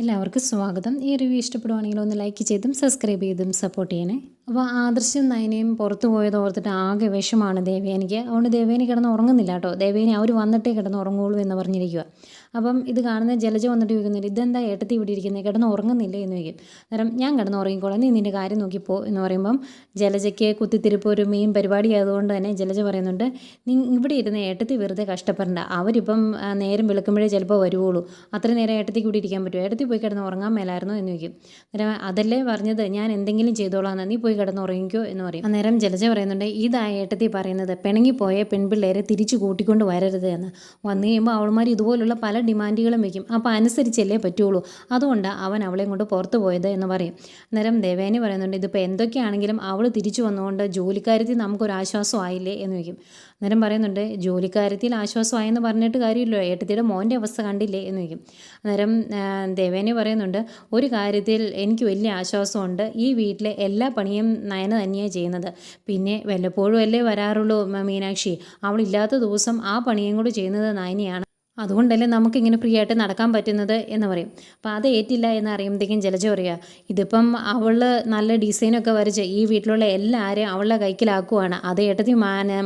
എല്ലാവർക്കും സ്വാഗതം. ഈ റിവ്യൂ ഇഷ്ടപ്പെടുവാണെങ്കിൽ ഒന്ന് ലൈക്ക് ചെയ്തും സബ്സ്ക്രൈബ് ചെയ്തും സപ്പോർട്ട് ചെയ്യണേ. അപ്പോൾ ആദർശം നയനയും പുറത്തു പോയത് ഓർത്തിട്ട് ആകെ വിഷമാണ് ദേവേനിക്ക് അതുകൊണ്ട് ദേവേനി കിടന്ന് ഉറങ്ങുന്നില്ല കേട്ടോ. ദേവേനി അവർ വന്നിട്ടേ കിടന്ന് ഉറങ്ങുള്ളൂ എന്ന് പറഞ്ഞിരിക്കുക അപ്പം ഇത് കാണുന്ന ജലജ വന്നിട്ട് ചോദിക്കുന്നില്ല ഇതെന്താ ഏട്ടത്തി ഇവിടെ ഇരിക്കുന്നത് കിടന്ന് ഉറങ്ങുന്നില്ല എന്ന് ചോദിക്കും. അന്നേരം ഞാൻ കിടന്ന് ഉറങ്ങിക്കോളാം നീ നിന്റെ കാര്യം നോക്കിപ്പോ എന്ന് പറയുമ്പം ജലജയ്ക്ക് കുത്തിത്തിരിപ്പ് ഒരു മെയിൻ പരിപാടി ആയതുകൊണ്ട് തന്നെ ജലജ പറയുന്നുണ്ട് നീ ഇവിടെ ഇരുന്ന് ഏട്ടത്തി വെറുതെ കഷ്ടപ്പെടേണ്ട. അവരിപ്പം നേരം വിളിക്കുമ്പോഴേ ചിലപ്പോൾ വരുവുള്ളൂ അത്ര നേരം ഏട്ടത്തി കൂടി ഇരിക്കാൻ പറ്റുമോ? ഏട്ടത്തി പോയി കിടന്ന് ഉറങ്ങാൻ മേലായിരുന്നു? എന്ന് ചോദിക്കും. അന്നേരം അതല്ലേ പറഞ്ഞത്? ഞാൻ എന്തെങ്കിലും ചെയ്തോളാം. നീ പോയി കിടന്ന് ഉറങ്ങിക്കോ. എന്ന് പറയും. അന്നേരം ജലജ പറയുന്നുണ്ട് ഇതാ ഏട്ടത്തി പറയുന്നത്. പിണങ്ങിപ്പോയ പെൺപിള്ളേരെ തിരിച്ചു കൂട്ടിക്കൊണ്ട് വരരുത് എന്ന്. വന്നു കഴിയുമ്പോൾ അവൾമാർ ഇതുപോലുള്ള പല ഡിമാൻഡുകളും വയ്ക്കും അപ്പോൾ അനുസരിച്ചല്ലേ പറ്റുള്ളൂ. അതുകൊണ്ട് അവൻ അവളെയും കൊണ്ട് പുറത്ത് പോയത് എന്ന് പറയും. അന്നേരം ദേവേനി പറയുന്നുണ്ട് ഇതിപ്പോൾ എന്തൊക്കെയാണെങ്കിലും അവൾ തിരിച്ചു വന്നുകൊണ്ട് ജോലിക്കാര്യത്തിൽ നമുക്കൊരു ആശ്വാസം ആയില്ലേ? എന്ന് വയ്ക്കും അന്നേരം പറയുന്നുണ്ട് ജോലിക്കാര്യത്തിൽ ആശ്വാസമായെന്ന് പറഞ്ഞിട്ട് കാര്യമില്ലോ ഏട്ടത്തിയുടെ മോന്റെ അവസ്ഥ കണ്ടില്ലേ? എന്ന് വയ്ക്കും അന്നേരം ദേവേനി പറയുന്നുണ്ട് ഒരു കാര്യത്തിൽ എനിക്ക് വലിയ ആശ്വാസമുണ്ട്. ഈ വീട്ടിലെ എല്ലാ പണിയും നയന തന്നെയാണ് ചെയ്യുന്നത്. പിന്നെ വല്ലപ്പോഴും അല്ലേ വരാറുള്ളൂ മീനാക്ഷി. അവളില്ലാത്ത ദിവസം ആ പണിയും കൂടി ചെയ്യുന്നത് നയനയാണ്. അതുകൊണ്ടല്ലേ നമുക്കിങ്ങനെ ഫ്രീ ആയിട്ട് നടക്കാൻ പറ്റുന്നത് എന്ന് പറയും. അപ്പോൾ അത് ഏറ്റില്ല എന്ന് അറിയുമ്പോഴത്തേക്കും ജലജ പറയുക ഇതിപ്പം അവൾ നല്ല ഡിസൈനൊക്കെ വരച്ച് ഈ വീട്ടിലുള്ള എല്ലാവരെയും അവളുടെ കൈക്കിലാക്കുവാണ്. അത് ഏട്ടത്തി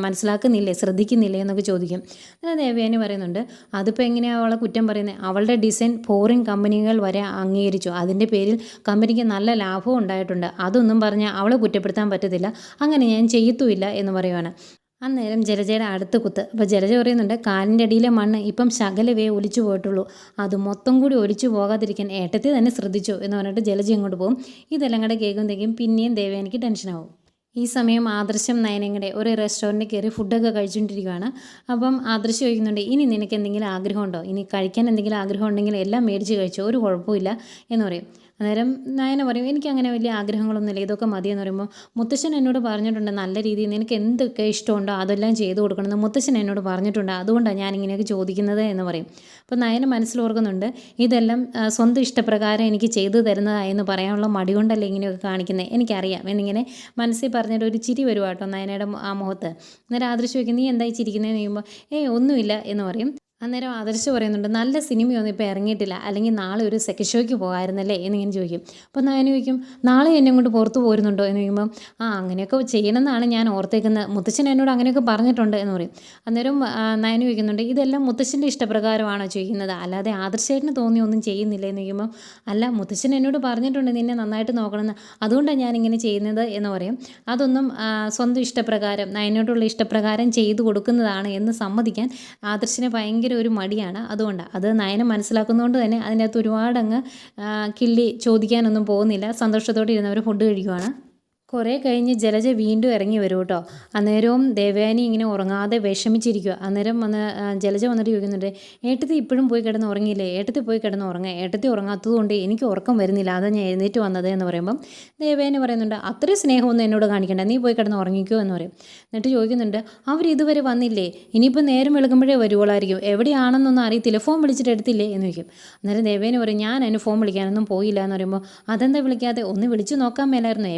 മനസ്സിലാക്കുന്നില്ലേ ശ്രദ്ധിക്കുന്നില്ലേ എന്നൊക്കെ ചോദിക്കും. എന്നാൽ ദേവയാനി പറയുന്നുണ്ട് അതിപ്പോൾ എങ്ങനെയാണ് അവളെ കുറ്റം പറയുന്നത് അവളുടെ ഡിസൈൻ ഫോറിൻ കമ്പനികൾ വരെ അംഗീകരിച്ചു. അതിന്റെ പേരിൽ കമ്പനിക്ക് നല്ല ലാഭവും ഉണ്ടായിട്ടുണ്ട്. അതൊന്നും പറഞ്ഞാൽ അവളെ കുറ്റപ്പെടുത്താൻ പറ്റത്തില്ല. അങ്ങനെ ഞാൻ ചെയ്യത്തുമില്ല എന്ന് പറയുവാണ്. അന്നേരം ജലജയുടെ അടുത്ത് കുത്ത്. അപ്പോൾ ജലജ പറയുന്നുണ്ട് കാലിന്റെ അടിയിലെ മണ്ണ് ഇപ്പം ശകലവേ ഒലിച്ചു പോയിട്ടുള്ളൂ. അത് മൊത്തം കൂടി ഒലിച്ചു പോകാതിരിക്കാൻ ഏട്ടത്തി തന്നെ ശ്രദ്ധിച്ചു? എന്ന് പറഞ്ഞിട്ട് ജലജ ഇങ്ങോട്ട് പോകും. ഇതെല്ലാം കൂടെ കേൾക്കുമ്പോഴത്തേക്കും പിന്നെയും ദേവേനിക്ക് ടെൻഷനാവും ഈ സമയം ആദർശം നയനങ്ങടെ ഒരു റെസ്റ്റോറന്റിൽ കയറി ഫുഡൊക്കെ കഴിച്ചുകൊണ്ടിരിക്കുകയാണ് അപ്പം ആദർശം ചോദിക്കുന്നുണ്ട് ഇനി നിനക്ക് എന്തെങ്കിലും ആഗ്രഹമുണ്ടോ? ഇനി കഴിക്കാൻ എന്തെങ്കിലും ആഗ്രഹം ഉണ്ടെങ്കിൽ എല്ലാം മേടിച്ച് കഴിച്ചോ? ഒരു കുഴപ്പമില്ല എന്ന് പറയും. അന്നേരം നയന പറയും എനിക്ക് അങ്ങനെ വലിയ ആഗ്രഹങ്ങളൊന്നുമില്ല. ഇതൊക്കെ മതിയെന്ന് പറയുമ്പോൾ മുത്തശ്ശൻ എന്നോട് പറഞ്ഞിട്ടുണ്ട് നല്ല രീതിയിൽ നിനക്ക് എന്തൊക്കെ ഇഷ്ടമുണ്ടോ അതെല്ലാം ചെയ്തു കൊടുക്കണമെന്ന് മുത്തശ്ശൻ എന്നോട് പറഞ്ഞിട്ടുണ്ട്. അതുകൊണ്ടാണ് ഞാൻ ഇങ്ങനെയൊക്കെ ചോദിക്കുന്നത് എന്ന് പറയും. അപ്പോൾ നയന മനസ്സിലോർക്കുന്നുണ്ട് ഇതെല്ലാം സ്വന്തം ഇഷ്ടപ്രകാരം എനിക്ക് ചെയ്തു തരുന്നതായെന്ന് പറയാനുള്ള മടി കൊണ്ടല്ലേ ഇങ്ങനെയൊക്കെ കാണിക്കുന്നത് എനിക്കറിയാം. എന്നിങ്ങനെ മനസ്സിൽ പറഞ്ഞിട്ട് ഒരു ചിരി വരുവാട്ടോ നയനയുടെ ആ മുഖത്ത്. അന്നേരം ആദർശ് വയ്ക്കും നീ എന്തായി ചിരിക്കുന്നതെന്ന് ചോദിക്കുമ്പോൾ ഏയ് ഒന്നുമില്ല എന്ന് പറയും. അന്നേരം ആദർശ് പറയുന്നുണ്ട് നല്ല സിനിമയൊന്നും ഇപ്പോൾ ഇറങ്ങിയിട്ടില്ല. അല്ലെങ്കിൽ നാളെ ഒരു സെക്കൻഡ് ഷോയ്ക്ക് പോകാമായിരുന്നല്ലേ? എന്നിങ്ങനെ ചോദിക്കും. അപ്പോൾ ഞാൻ ചോദിക്കും നാളെ എന്നെ കൊണ്ട് പുറത്ത് പോരുന്നുണ്ടോ? എന്ന് ചോദിക്കുമ്പോൾ ആ അങ്ങനെയൊക്കെ ചെയ്യണമെന്നാണ് ഞാൻ ഓർത്തേക്കുന്നത്. മുത്തച്ഛൻ എന്നോട് അങ്ങനെയൊക്കെ പറഞ്ഞിട്ടുണ്ട് എന്ന് പറയും. അന്നേരം നയന ചോദിക്കുന്നുണ്ട് ഇതെല്ലാം മുത്തച്ഛന്റെ ഇഷ്ടപ്രകാരമാണോ ചെയ്യുന്നത്? അല്ലാതെ ആദർശേട്ടന് തോന്നി ഒന്നും ചെയ്യുന്നില്ല? എന്ന് ചോദിക്കുമ്പോൾ അല്ല മുത്തച്ഛൻ എന്നോട് പറഞ്ഞിട്ടുണ്ട് നിന്നെ നന്നായിട്ട് നോക്കണമെന്ന്. അതുകൊണ്ടാണ് ഞാൻ ഇങ്ങനെ ചെയ്യുന്നത് എന്ന് പറയും. അതൊന്നും സ്വന്തം ഇഷ്ടപ്രകാരം നയനോടുള്ള ഇഷ്ടപ്രകാരം ചെയ്തു കൊടുക്കുന്നതാണ് എന്ന് സമ്മതിക്കാൻ ആദർശിനെ ഭയങ്കര ഒരു മടിയാണ്. അതുകൊണ്ട് അത് നയനം മനസ്സിലാക്കുന്നതുകൊണ്ട് തന്നെ അതിനകത്ത് ഒരുപാടങ്ങ് കിള്ളി ചോദിക്കാനൊന്നും പോകുന്നില്ല. സന്തോഷത്തോടെ ഇരുന്നവർ ഫുഡ് കഴിക്കുവാണ്. കുറേ കഴിഞ്ഞ് ജലജ വീണ്ടും ഇറങ്ങി വരും കേട്ടോ. അന്നേരവും ദേവയാനി ഇങ്ങനെ ഉറങ്ങാതെ വിഷമിച്ചിരിക്കുക അന്നേരം വന്ന് ജലജ വന്നിട്ട് ചോദിക്കുന്നുണ്ട് ഏട്ടത്തി ഇപ്പോഴും പോയി കിടന്ന് ഉറങ്ങിയില്ലേ? ഏട്ടത്തി പോയി കിടന്ന് ഉറങ്ങാം. ഏട്ടത്തി ഉറങ്ങാത്തതുകൊണ്ട് എനിക്ക് ഉറക്കം വരുന്നില്ല. അതാ ഞാൻ എഴുന്നേറ്റ് വന്നത് എന്ന് പറയുമ്പം ദേവയാനി പറയുന്നുണ്ട് അത്രയും സ്നേഹമൊന്നും എന്നോട് കാണിക്കണ്ട. നീ പോയി കിടന്ന് ഉറങ്ങിക്കോ എന്ന് പറയും. എന്നിട്ട് ചോദിക്കുന്നുണ്ട് അവർ ഇതുവരെ വന്നില്ലേ? ഇനിയിപ്പോൾ നേരം വെളുക്കുമ്പോഴേ വരുവോളായിരിക്കും. എവിടെയാണെന്നൊന്നും അറിയത്തില്ല. ഫോൺ വിളിച്ചിട്ട് എടുത്തില്ലേ? എന്ന് ചോദിക്കും. അന്നേരം ദേവേനി പറയും ഞാൻ അതിന് ഫോൺ വിളിക്കാനൊന്നും പോയില്ല എന്ന് പറയുമ്പോൾ അതെന്താ വിളിക്കാതെ? ഒന്ന് വിളിച്ചു നോക്കാൻ മേലായിരുന്നു?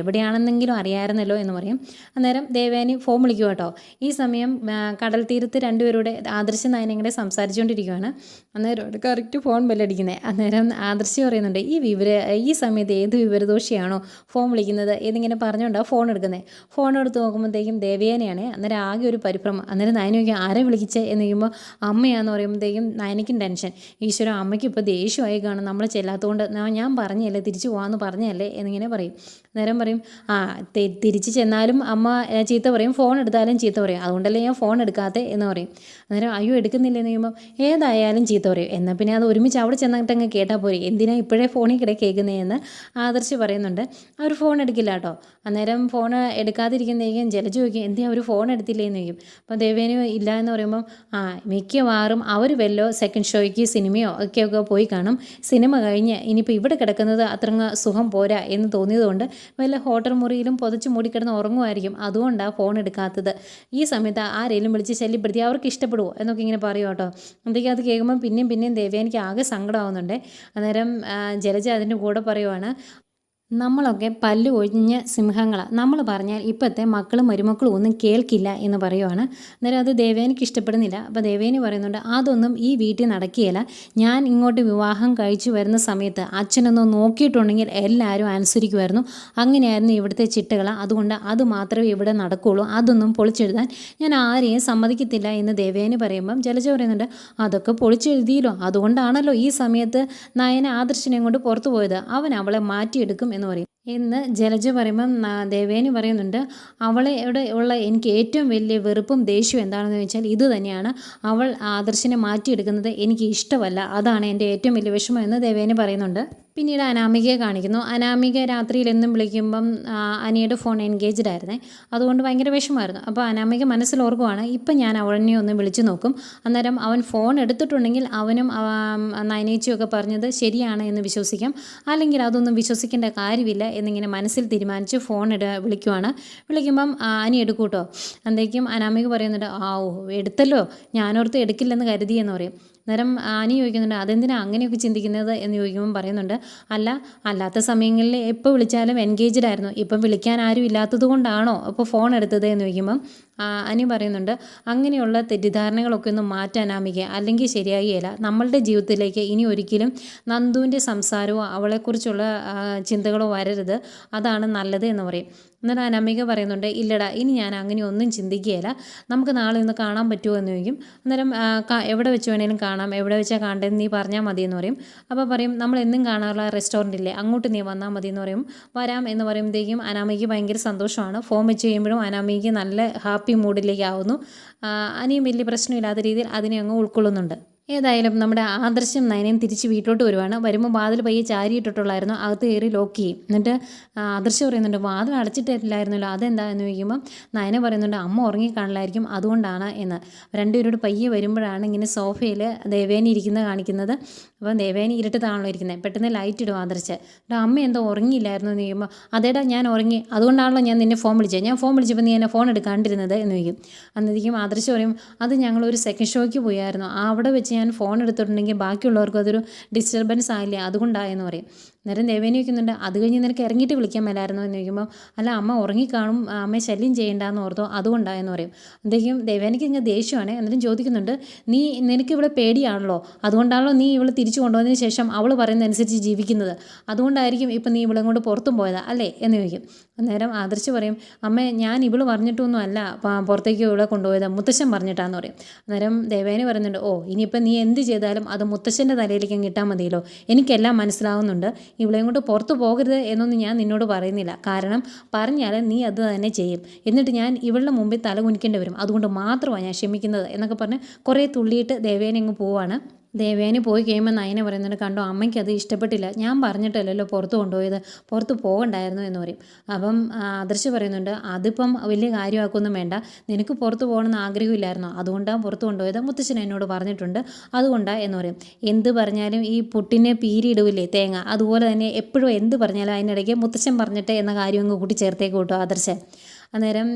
എവിടെയാണെന്നെങ്കിലും അറിയാമായിരുന്നല്ലോ എന്ന് പറയും. അന്നേരം ദേവയാനി ഫോം വിളിക്കും കേട്ടോ. ഈ സമയം കടൽ തീരത്ത് രണ്ടുപേരുടെ ആദർശ നയനങ്ങളെ സംസാരിച്ചുകൊണ്ടിരിക്കുകയാണ് അന്നേരം കറക്റ്റ് ഫോൺ ബെല്ലടിക്കുന്നത് അന്നേരം ആദർശി പറയുന്നുണ്ട് ഈ വിവര ഈ സമയത്ത് ഏത് വിവരദോഷിയാണോ ഫോൺ വിളിക്കുന്നത്? ഏതിങ്ങനെ പറഞ്ഞുകൊണ്ടാണ് ഫോൺ എടുക്കുന്നത് ഫോൺ എടുത്ത് നോക്കുമ്പോഴത്തേക്കും ദേവയാനിയാണ് അന്നേരം ആകെ ഒരു പരിഭ്രമം. അന്നേരം നയന ചോദിക്കും ആരെ വിളിച്ചേ? എന്ന് ചോദിക്കുമ്പോൾ അമ്മയാന്ന് പറയുമ്പോഴത്തേക്കും നയനയ്ക്കും ടെൻഷൻ. ഈശ്വര അമ്മയ്ക്ക് ഇപ്പോൾ ദേഷ്യമായി കാണും. നമ്മൾ ചെല്ലാത്തതുകൊണ്ട് "ഞാൻ- പറഞ്ഞല്ലേ തിരിച്ചു പോകാമെന്ന് പറഞ്ഞല്ലേ എന്നിങ്ങനെ പറയും. നേരം പറയും ആ തിരിച്ച് ചെന്നാലും അമ്മ ചീത്ത പറയും ഫോൺ എടുത്താലും ചീത്ത പറയും. അതുകൊണ്ടല്ലേ ഞാൻ ഫോൺ എടുക്കാത്ത എന്ന് പറയും. അന്നേരം അയ്യോ എടുക്കുന്നില്ല എന്ന് പറയുമ്പോൾ ഏതായാലും ചീത്ത പറയും. എന്നാൽ പിന്നെ അത് ഒരുമിച്ച് അവിടെ ചെന്നിട്ട് അങ്ങ് കേട്ടാൽ പോരെ. എന്തിനാ ഇപ്പോഴേ ഫോണിൽ കിട കേൾക്കുന്നതെന്ന് ആദർശ് പറയുന്നുണ്ട്. അവർ ഫോൺ എടുക്കില്ല കേട്ടോ. അന്നേരം ഫോൺ എടുക്കാതിരിക്കുന്നതായിരിക്കും ജലജ ചോദിക്കും എന്തിനാ അവർ ഫോൺ എടുത്തില്ലേ? എന്ന് ചോദിക്കും. അപ്പോൾ ദേവേനു ഇല്ല എന്ന് പറയുമ്പോൾ ആ മിക്കവാറും അവർ വല്ലോ സെക്കൻഡ് ഷോയ്ക്ക് സിനിമയോ ഒക്കെയൊക്കെ ഒക്കെ പോയി കാണും. സിനിമ കഴിഞ്ഞ് ഇനിയിപ്പോൾ ഇവിടെ കിടക്കുന്നത് അത്ര സുഖം പോരാ എന്ന് തോന്നിയതുകൊണ്ട് വല്ല ഹോട്ടൽ മുറിയിലും പുതച്ച് മൂടിക്കിടന്ന് ഉറങ്ങുമായിരിക്കും. അതുകൊണ്ടാണ് ഫോൺ എടുക്കാത്തത്. ഈ സമയത്ത് ആരെങ്കിലും വിളിച്ച് ശല്യപ്പെടുത്തി അവർക്ക് ഇഷ്ടപ്പെടുമോ എന്നൊക്കെ ഇങ്ങനെ പറയും കേട്ടോ. എന്തൊക്കെ അത് കേൾക്കുമ്പോൾ പിന്നെയും പിന്നെയും ദേവയാനിക്ക് ആകെ സങ്കടമാവുന്നുണ്ട്. അന്നേരം ജലജ അതിന്റെ കൂടെ പറയുവാണ് നമ്മളൊക്കെ പല്ല് ഒഴിഞ്ഞ സിംഹങ്ങളാണ് നമ്മൾ പറഞ്ഞാൽ ഇപ്പോഴത്തെ മക്കളും മരുമക്കളും ഒന്നും കേൾക്കില്ല എന്ന് പറയുവാണ്. അന്നേരം അത് ദേവേനിക്ക് ഇഷ്ടപ്പെടുന്നില്ല. അപ്പോൾ ദേവേനി പറയുന്നുണ്ട് അതൊന്നും ഈ വീട്ടിൽ നടക്കുകയില്ല. ഞാൻ ഇങ്ങോട്ട് വിവാഹം കഴിച്ചു വരുന്ന സമയത്ത് അച്ഛനൊന്ന് നോക്കിയിട്ടുണ്ടെങ്കിൽ എല്ലാവരും അനുസരിക്കുമായിരുന്നു. അങ്ങനെയായിരുന്നു ഇവിടുത്തെ ചിട്ടകൾ അതുകൊണ്ട് അത് മാത്രമേ ഇവിടെ നടക്കുകയുള്ളൂ അതൊന്നും പൊളിച്ചെഴുതാൻ ഞാൻ ആരെയും സമ്മതിക്കത്തില്ല എന്ന് ദേവേനി പറയുമ്പം ജലജ പറയുന്നുണ്ട് അതൊക്കെ പൊളിച്ചെഴുതിയല്ലോ. അതുകൊണ്ടാണല്ലോ ഈ സമയത്ത് നയന ആദർശിനെ കൊണ്ട് പുറത്തു പോയത്. അവൻ അവളെ മാറ്റിയെടുക്കും എന്ന് പറയും. എന്ന് ജലജ പറയുമ്പം ദേവേനി പറയുന്നുണ്ട് അവളെ ഉള്ള എനിക്ക് ഏറ്റവും വലിയ വെറുപ്പും ദേഷ്യവും എന്താണെന്ന് വെച്ചാൽ ഇത് തന്നെയാണ്. അവൾ ആദർശിനെ മാറ്റിയെടുക്കുന്നത് എനിക്ക് ഇഷ്ടമല്ല. അതാണ് എന്റെ ഏറ്റവും വലിയ വിഷമം എന്ന് ദേവേനി പറയുന്നുണ്ട്. പിന്നീട് അനാമികയെ കാണിക്കുന്നു. അനാമിക രാത്രിയിൽ എന്നും വിളിക്കുമ്പം അനിയുടെ ഫോൺ എൻഗേജ്ഡ് ആയിരുന്നേ. അതുകൊണ്ട് ഭയങ്കര വിഷമമായിരുന്നു. അപ്പോൾ അനാമിക മനസ്സിൽ ഓർക്കുവാണ് ഇപ്പം ഞാൻ അവനെ ഒന്ന് വിളിച്ചു നോക്കും. അന്നേരം അവൻ ഫോൺ എടുത്തിട്ടുണ്ടെങ്കിൽ അവനും നയനേച്ചിയൊക്കെ പറഞ്ഞത് ശരിയാണ് എന്ന് വിശ്വസിക്കാം. അല്ലെങ്കിൽ അതൊന്നും വിശ്വസിക്കേണ്ട കാര്യമില്ല എന്നിങ്ങനെ മനസ്സിൽ തീരുമാനിച്ച് ഫോൺ ഇട വിളിക്കുവാണ്. വിളിക്കുമ്പം അനി എടുക്കൂട്ടോ. അന്തേക്കും അനാമിക പറയുന്നുണ്ട് ആ ഓ എടുത്തല്ലോ. ഞാനോർത്ത് എടുക്കില്ലെന്ന് കരുതി എന്ന് പറയും. അന്നേരം ആനി ചോദിക്കുന്നുണ്ട് അതെന്തിനാ അങ്ങനെയൊക്കെ ചിന്തിക്കുന്നത്? എന്ന് ചോദിക്കുമ്പോൾ പറയുന്നുണ്ട് അല്ല അല്ലാത്ത സമയങ്ങളിൽ എപ്പോൾ വിളിച്ചാലും എൻഗേജ്ഡ് ആയിരുന്നു. ഇപ്പം വിളിക്കാൻ ആരും ഇല്ലാത്തത് കൊണ്ടാണോ അപ്പോൾ ഫോൺ എടുത്തത്? എന്ന് ചോദിക്കുമ്പം അനി പറയുന്നുണ്ട് അങ്ങനെയുള്ള തെറ്റിദ്ധാരണകളൊക്കെ ഒന്ന് മാറ്റാൻ ആമിക അല്ലെങ്കിൽ ശരിയാകുകയില്ല നമ്മളുടെ ജീവിതത്തിലേക്ക് ഇനി ഒരിക്കലും നന്ദുവിന്റെ സംസാരമോ അവളെക്കുറിച്ചുള്ള ചിന്തകളോ വരരുത്. അതാണ് നല്ലത് എന്ന് പറയും. എന്നിട്ട് അനാമിക പറയുന്നുണ്ട് ഇല്ലടാ ഇനി ഞാൻ അങ്ങനെ ഒന്നും ചിന്തിക്കുകയില്ല. നമുക്ക് നാളെ ഒന്ന് കാണാൻ പറ്റുമോ? എന്ന് ചോദിക്കും. അന്നേരം എവിടെ വെച്ച് വേണേലും കാണാം. എവിടെ വെച്ചാൽ കാണേണ്ടത് നീ പറഞ്ഞാൽ മതി എന്ന് പറയും. അപ്പോൾ പറയും നമ്മൾ എന്നും കാണാറുള്ള റെസ്റ്റോറന്റ് ഇല്ലേ? അങ്ങോട്ട് നീ വന്നാൽ മതി എന്ന് പറയും. വരാം എന്ന് പറയുമ്പോഴത്തേക്കും അനാമിക്ക് ഭയങ്കര സന്തോഷമാണ്. ഫോം വെച്ച് കഴിയുമ്പോഴും അനാമിക്ക് നല്ല ഹാപ്പി മൂഡിലേക്കാവുന്നു അനിയും വലിയ പ്രശ്നമില്ലാത്ത രീതിയിൽ അതിനെ അങ്ങ് ഉൾക്കൊള്ളുന്നുണ്ട്. ഏതായാലും നമ്മുടെ ആദർശം നയനയും തിരിച്ച് വീട്ടിലോട്ട് വരുവാണ്. വരുമ്പോൾ വാതിൽ പയ്യെ ചാരിയിട്ടിട്ടുള്ളായിരുന്നു. അകത്ത് കയറി ലോക്ക് ചെയ്യും. എന്നിട്ട് ആദർശം പറയുന്നുണ്ട് വാതിൽ അടച്ചിട്ടില്ലായിരുന്നല്ലോ. അതെന്താ? എന്ന് ചോദിക്കുമ്പോൾ നയന പറയുന്നുണ്ട് അമ്മ ഉറങ്ങിക്കാണില്ലായിരിക്കും അതുകൊണ്ടാണ് എന്ന്. രണ്ടുപേരോട് പയ്യെ വരുമ്പോഴാണ് ഇങ്ങനെ സോഫയിൽ ദേവേനി ഇരിക്കുന്നത് കാണിക്കുന്നത്. അപ്പം ദേവേനി ഇരുട്ടത്താണല്ലോ ഇരിക്കുന്നത്. പെട്ടെന്ന് ലൈറ്റ് ഇടും ആദർശ്. എന്നിട്ട് അമ്മ എന്തോ ഉറങ്ങിയില്ലായിരുന്നു എന്ന് ചോദിക്കുമ്പോൾ അതേടാ ഞാൻ ഉറങ്ങി. അതുകൊണ്ടാണല്ലോ ഞാൻ നിന്നെ ഫോൺ വിളിച്ചത്. ഞാൻ ഫോൺ വിളിച്ചപ്പോൾ നീ എന്നെ ഫോൺ എടുക്കാണ്ടിരുന്നത്? എന്ന് ചോദിക്കും. അന്നേക്കും ആദർശ് പറയും അത് ഞങ്ങൾ ഒരു സെക്കൻഡ് ഷോയ്ക്ക് പോയായിരുന്നു. അവിടെ വെച്ച് ഞാൻ ഫോൺ എടുത്തിട്ടുണ്ടെങ്കിൽ ബാക്കിയുള്ളവർക്കും അതൊരു ഡിസ്റ്റർബൻസ് ആയില്ലേ? അതുകൊണ്ടായെന്ന് പറയും. അന്നേരം ദേവേനി വയ്ക്കുന്നുണ്ട്. അത് കഴിഞ്ഞ് നിനക്ക് ഇറങ്ങിയിട്ട് വിളിക്കാൻ മേലായിരുന്നു എന്ന് ചോദിക്കുമ്പോൾ അല്ല അമ്മ ഉറങ്ങിക്കാണും. അമ്മയെ ശല്യം ചെയ്യേണ്ടെന്ന് ഓർത്തോ. അതുകൊണ്ടായെന്ന് പറയും. എന്തെങ്കിലും ദേവേനിക്ക് ഇങ്ങനെ ദേഷ്യമാണ്. എന്നിട്ടും ചോദിക്കുന്നുണ്ട് നീ നിനക്ക് ഇവിടെ പേടിയാണല്ലോ. അതുകൊണ്ടാണല്ലോ നീ ഇവളെ തിരിച്ചു കൊണ്ടുവന്നതിന് ശേഷം അവൾ പറയുന്നതനുസരിച്ച് ജീവിക്കുന്നത്. അതുകൊണ്ടായിരിക്കും ഇപ്പം നീ ഇവിടെ കൊണ്ട് പുറത്തും പോയത് അല്ലേ? എന്ന് ചോദിക്കും. അന്നേരം ആദർശ് പറയും അമ്മ ഞാൻ ഇവൾ പറഞ്ഞിട്ടൊന്നും അല്ല. പുറത്തേക്ക് ഇവിടെ കൊണ്ടുപോയത് മുത്തശ്ശൻ പറഞ്ഞിട്ടാന്ന് പറയും. അന്നേരം ദേവേനി പറയുന്നുണ്ട് ഓ ഇനിയിപ്പം നീ എന്ത് ചെയ്താലും അത് മുത്തശ്ശന്റെ തലയിലേക്ക് കിട്ടാൻ മതിയല്ലോ. എനിക്കെല്ലാം മനസ്സിലാവുന്നുണ്ട്. ഇവളെയും കൊണ്ട് പുറത്ത് പോകരുത് എന്നൊന്നും ഞാൻ നിന്നോട് പറയുന്നില്ല. കാരണം പറഞ്ഞാൽ നീ അത് തന്നെ ചെയ്യും. എന്നിട്ട് ഞാൻ ഇവളുടെ മുമ്പിൽ തല കുനിക്കേണ്ടി വരും. അതുകൊണ്ട് മാത്രമാണ് ഞാൻ ക്ഷമിക്കുന്നത് എന്നൊക്കെ പറഞ്ഞ് കുറേ തുള്ളിയിട്ട് ദേവേനെ അങ്ങ് പോവാണ്. ദേവേനി പോയി കഴിയുമ്പോൾ നയന പറയുന്നുണ്ട് കണ്ടോ അമ്മയ്ക്ക് അത് ഇഷ്ടപ്പെട്ടില്ല. ഞാൻ പറഞ്ഞിട്ടല്ലല്ലോ പുറത്ത് കൊണ്ടുപോയത്. പുറത്ത് പോകണ്ടായിരുന്നു എന്ന് പറയും. അപ്പം ആദർശ് പറയുന്നുണ്ട് അതിപ്പം വലിയ കാര്യമാക്കൊന്നും വേണ്ട. നിനക്ക് പുറത്ത് പോകണമെന്ന് ആഗ്രഹമില്ലായിരുന്നു. അതുകൊണ്ടാണ് പുറത്ത് കൊണ്ടുപോയത്. മുത്തശ്ശൻ എന്നോട് പറഞ്ഞിട്ടുണ്ട് അതുകൊണ്ടാണ് എന്ന് പറയും. എന്ത് പറഞ്ഞാലും ഈ പുട്ടിനെ പീരിയിടില്ലേ തേങ്ങ. അതുപോലെ തന്നെ എപ്പോഴും എന്ത് പറഞ്ഞാലും അതിനിടയ്ക്ക് മുത്തശ്ശൻ പറഞ്ഞിട്ട് എന്ന കാര്യം അങ്ങ് കൂട്ടി ചേർത്തേക്ക് കൂട്ടോ ആദർശ്. അന്നേരം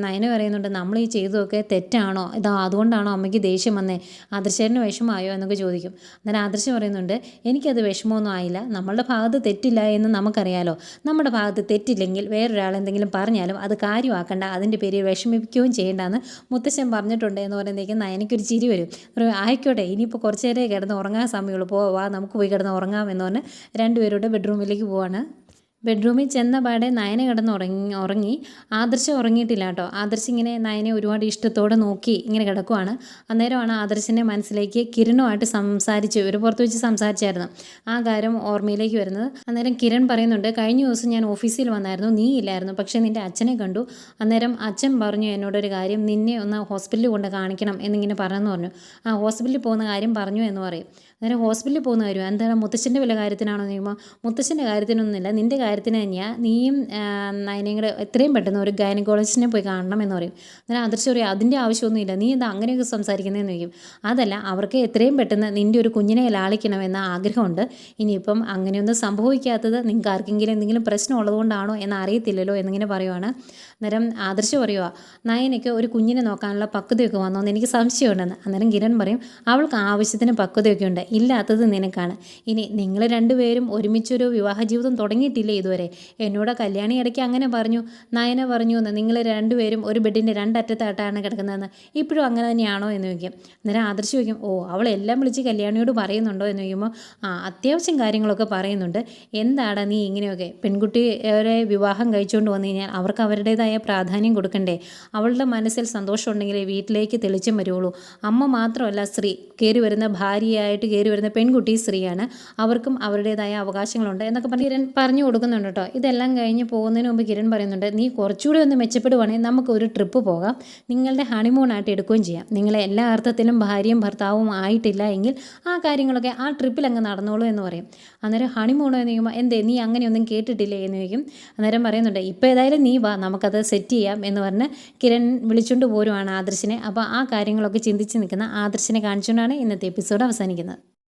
നയന പറയുന്നുണ്ട് നമ്മൾ ഈ ചെയ്തതൊക്കെ തെറ്റാണോ? ഇതാ അതുകൊണ്ടാണോ അമ്മയ്ക്ക് ദേഷ്യം വന്നേ? ആദർശേരന് വിഷമമായോ? എന്നൊക്കെ ചോദിക്കും. അന്നേരം ആദർശ് പറയുന്നുണ്ട് എനിക്കത് വിഷമമൊന്നും ആയില്ല. നമ്മളുടെ ഭാഗത്ത് തെറ്റില്ല എന്ന് നമുക്കറിയാലോ. നമ്മുടെ ഭാഗത്ത് തെറ്റില്ലെങ്കിൽ വേറൊരാൾ എന്തെങ്കിലും പറഞ്ഞാലും അത് കാര്യമാക്കണ്ട. അതിന്റെ പേര് വിഷമിപ്പിക്കുകയും ചെയ്യേണ്ടെന്ന് മുത്തശ്ശൻ പറഞ്ഞിട്ടുണ്ട് എന്ന് പറയുന്നതേക്കും നയനയ്ക്കൊരു ചിരി വരും. ആയിക്കോട്ടെ ഇനിയിപ്പോൾ കുറച്ച് നേരമേ കിടന്ന് ഉറങ്ങാൻ സമയമുള്ളൂ. പോ വാ നമുക്ക് പോയി കിടന്ന് ഉറങ്ങാം എന്ന് പറഞ്ഞ് രണ്ടുപേരുടെ ബെഡ്റൂമിലേക്ക് പോവാണ്. ബെഡ്റൂമിൽ ചെന്ന പാടെ നയന കിടന്ന് ഉറങ്ങി. ഉറങ്ങി ആദർശം ഉറങ്ങിയിട്ടില്ല കേട്ടോ. ആദർശ് ഇങ്ങനെ നയനെ ഒരുപാട് ഇഷ്ടത്തോടെ നോക്കി ഇങ്ങനെ കിടക്കുവാണ്. അന്നേരമാണ് ആദർശിന്റെ മനസ്സിലേക്ക് കിരണുമായിട്ട് സംസാരിച്ച് ഒരു പുറത്ത് വെച്ച് സംസാരിച്ചായിരുന്നു. ആ കാര്യം ഓർമ്മയിലേക്ക് വരുന്നത്. അന്നേരം കിരൺ പറയുന്നുണ്ട് കഴിഞ്ഞ ദിവസം ഞാൻ ഓഫീസിൽ വന്നായിരുന്നു. നീ ഇല്ലായിരുന്നു. പക്ഷേ നിന്റെ അച്ഛനെ കണ്ടു. അന്നേരം അച്ഛൻ പറഞ്ഞു എന്നോടൊരു കാര്യം നിന്നെ ഒന്ന് ഹോസ്പിറ്റലിൽ കൊണ്ട് കാണിക്കണം എന്നിങ്ങനെ പറഞ്ഞു പറഞ്ഞു. ആ ഹോസ്പിറ്റലിൽ പോകുന്ന കാര്യം പറഞ്ഞു എന്ന് പറയും. അന്നേരം ഹോസ്പിറ്റലിൽ പോകുന്ന കാര്യം. എന്താണ് മുത്തശ്ശന്റെ വല്ല കാര്യത്തിനാണോ ചോദിക്കുമ്പോൾ മുത്തശ്ശന്റെ കാര്യത്തിനൊന്നുമില്ല. നിന്റെ കാര്യത്തിന് തന്നെയാണ് നീയും നയനയും കൂടെ എത്രയും പെട്ടെന്ന് ഒരു ഗൈനക്കോളജിസ്റ്റിനെ പോയി കാണണം എന്ന് പറയും. അന്നേരം അതിർച്ച പറയും അതിന്റെ ആവശ്യമൊന്നുമില്ല. നീ എന്താ അങ്ങനെയൊക്കെ സംസാരിക്കുന്നതെന്ന് ചോദിക്കും. അതല്ല അവർക്ക് എത്രയും പെട്ടെന്ന് നിന്റെ ഒരു കുഞ്ഞിനെ ലാളിക്കണമെന്ന ആഗ്രഹമുണ്ട്. ഇനിയിപ്പം അങ്ങനെയൊന്നും സംഭവിക്കാത്തത് നിങ്ങൾക്ക് ആർക്കെങ്കിലും എന്തെങ്കിലും പ്രശ്നം ഉള്ളതുകൊണ്ടാണോ എന്ന് അറിയത്തില്ലല്ലോ എന്നിങ്ങനെ പറയുവാണ്. അന്നേരം ആദർശ പറയുക നയനയ്ക്ക് ഒരു കുഞ്ഞിനെ നോക്കാനുള്ള പക്വതയൊക്കെ വന്നോന്ന് എനിക്ക് സംശയമുണ്ടെന്ന്. അന്നേരം കിരൺ പറയും അവൾക്ക് ആവശ്യത്തിന് പക്വതയൊക്കെ ഉണ്ട്. ഇല്ലാത്തത് നിനക്കാണ്. ഇനി നിങ്ങൾ രണ്ടുപേരും ഒരുമിച്ചൊരു വിവാഹ ജീവിതം തുടങ്ങിയിട്ടില്ലേ ഇതുവരെ? എന്നോട് കല്യാണി ഇടയ്ക്ക് അങ്ങനെ പറഞ്ഞു നയന പറഞ്ഞു എന്ന് നിങ്ങൾ രണ്ടുപേരും ഒരു ബെഡിന്റെ രണ്ടറ്റത്തായിട്ടാണ് കിടക്കുന്നതെന്ന്. ഇപ്പോഴും അങ്ങനെ തന്നെയാണോ? എന്ന് ചോദിക്കും. നേരെ ആദർശ് ചോദിക്കും ഓ അവളെല്ലാം വിളിച്ച് കല്യാണിയോട് പറയുന്നുണ്ടോ? എന്ന് ചോദിക്കുമ്പോൾ ആ അത്യാവശ്യം കാര്യങ്ങളൊക്കെ പറയുന്നുണ്ട്. എന്താണ് നീ ഇങ്ങനെയൊക്കെ? പെൺകുട്ടിയെ വിവാഹം കഴിച്ചുകൊണ്ട് വന്നു കഴിഞ്ഞാൽ അവർക്ക് അവരുടേതായ പ്രാധാന്യം കൊടുക്കണ്ടേ? അവളുടെ മനസ്സിൽ സന്തോഷമുണ്ടെങ്കിലേ വീട്ടിലേക്ക് തെളിച്ചം വരുള്ളൂ അമ്മ മാത്രമല്ല സ്ത്രീ കയറി വരുന്ന ഭാര്യയായിട്ട് കയറി വരുന്ന പെൺകുട്ടി സ്ത്രീയാണ്. അവർക്കും അവരുടേതായ അവകാശങ്ങളുണ്ട് എന്നൊക്കെ പറഞ്ഞ് കിരൺ പറഞ്ഞു കൊടുക്കുന്നുണ്ട് കേട്ടോ. ഇതെല്ലാം കഴിഞ്ഞ് പോകുന്നതിന് മുമ്പ് കിരൺ പറയുന്നുണ്ട് നീ കുറച്ചുകൂടി ഒന്ന് മെച്ചപ്പെടുവാണെങ്കിൽ നമുക്ക് ഒരു ട്രിപ്പ് പോകാം. നിങ്ങളുടെ ഹണിമൂൺ ആയിട്ട് എടുക്കുകയും ചെയ്യാം. നിങ്ങളെ എല്ലാ അർത്ഥത്തിലും ഭാര്യയും ഭർത്താവും ആയിട്ടില്ല എങ്കിൽ ആ കാര്യങ്ങളൊക്കെ ആ ട്രിപ്പിൽ അങ്ങ് നടന്നോളൂ എന്ന് പറയും. അന്നേരം ഹണിമൂൺ എന്ന് ചോദിക്കുമ്പോൾ എന്തേ നീ അങ്ങനെയൊന്നും കേട്ടിട്ടില്ലേ? എന്ന് ചോദിക്കും. അന്നേരം പറയുന്നുണ്ട് ഇപ്പോൾ ഏതായാലും നീ വാ നമുക്കത് സെറ്റ് ചെയ്യാം എന്ന് പറഞ്ഞ് കിരൺ വിളിച്ചുകൊണ്ട് പോരുവാണ് ആദർശിനെ. അപ്പോൾ ആ കാര്യങ്ങളൊക്കെ ചിന്തിച്ച് നിൽക്കുന്ന ആദർശിനെ കാണിച്ചുകൊണ്ടാണ് ഇന്നത്തെ എപ്പിസോഡ് അവസാനിക്കുന്നത്.